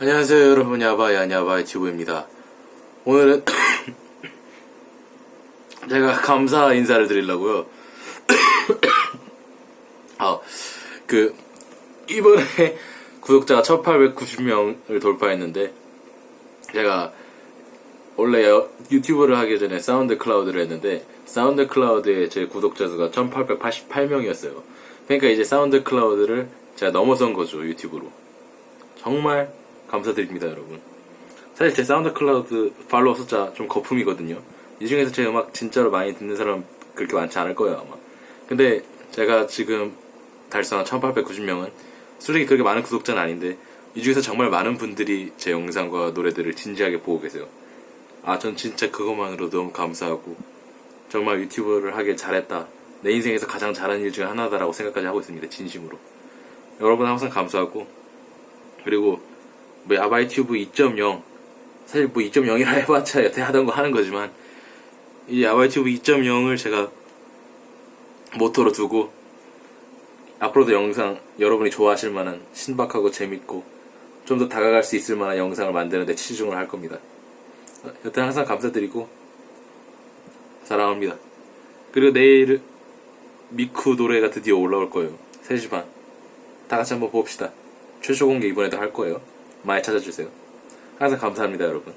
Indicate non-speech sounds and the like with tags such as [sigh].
안녕하세요 여러분. 야바이 안야바이 지구입니다. 오늘은 [coughs] 제가 감사 인사를 드리려고요. [coughs] 아그 이번에 구독자가 1890명을 돌파했는데 제가 원래 여- 유튜브를 하기 전에 사운드 클라우드를 했는데 사운드 클라우드의 제 구독자 수가 1888명이었어요. 그러니까 이제 사운드 클라우드를 제가 넘어선 거죠 유튜브로. 정말 감사드립니다, 여러분. 사실 제 사운드 클라우드 팔로워 숫자 좀 거품이거든요. 이 중에서 제 음악 진짜로 많이 듣는 사람 그렇게 많지 않을 거예요, 아마. 근데 제가 지금 달성한 1890명은 솔직히 그렇게 많은 구독자는 아닌데 이 중에서 정말 많은 분들이 제 영상과 노래들을 진지하게 보고 계세요. 아, 전 진짜 그것만으로 너무 감사하고 정말 유튜브를 하길 잘했다. 내 인생에서 가장 잘한 일 중에 하나다라고 생각까지 하고 있습니다, 진심으로. 여러분 항상 감사하고 그리고 뭐 야바이 튜브 2.0 사실 뭐 2.0이라 [laughs] 해봤자 여태 하던 거 하는 거지만 이 야바이 튜브 2.0을 제가 모토로 두고 앞으로도 영상 여러분이 좋아하실 만한 신박하고 재밌고 좀 더 다가갈 수 있을 만한 영상을 만드는데 치중을 할 겁니다. 어, 여튼 항상 감사드리고 사랑합니다. 그리고 내일 미쿠 노래가 드디어 올라올 거예요. 3시 반. 다 같이 한번 봅시다. 최초 공개 이번에도 할 거예요. 많이 찾아주세요. 항상 감사합니다, 여러분.